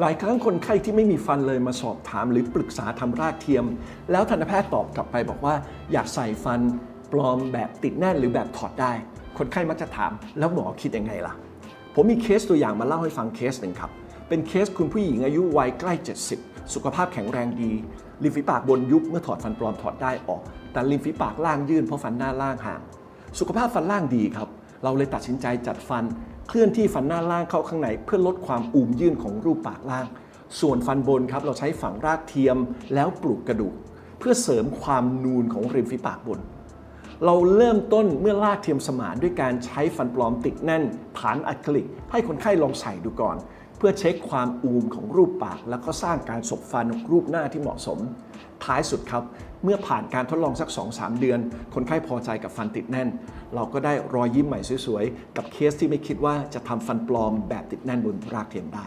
หลายครั้งคนไข้ที่ไม่มีฟันเลยมาสอบถามหรือปรึกษาทำรากเทียม แล้วทันตแพทย์ตอบกลับไปบอกว่า อยากใส่ฟันปลอมแบบติดแน่นหรือแบบถอดได้ คนไข้มักจะถาม แล้วหมอคิดยังไงล่ะ ผมมีเคสตัวอย่างมาเล่าให้ฟังเคสหนึ่งครับ เป็นเคสคุณผู้หญิงอายุวัยใกล้ 70 สุขภาพแข็งแรงดีริมฝีปากบนยุบเมื่อถอดฟันปลอมถอดได้ออก แต่ริมฝีปากล่างยื่นเพราะฟันหน้าล่างห่าง สุขภาพฟันล่างดีครับ เราเลยตัดสินใจจัดฟัน เคลื่อนที่ฟันหน้าล่างเข้าข้างในเพื่อลดความอุ้มยื่นของรูปปากล่าง ส่วนฟันบนครับเราใช้ฝังรากเทียมแล้วปลูกกระดูก เพื่อเสริมความนูนของริมฝีปากบน เราเริ่มต้นเมื่อลากเทียมสมานด้วยการใช้ฟันปลอมติดแน่น ฐานอะคริลิก ให้คนไข้ลองใส่ดูก่อน พื่อเช็คความอูมของรูปปาก แล้วก็สร้างการสบฟันรูปหน้าที่เหมาะสม ท้ายสุดครับ เมื่อผ่านการทดลองสัก 2-3 เดือน คนไข้พอใจกับฟันติดแน่น เราก็ได้รอยยิ้มใหม่สวยๆ กับเคสที่ไม่คิดว่าจะทำฟันปลอมแบบติดแน่นบนรากเทียมได้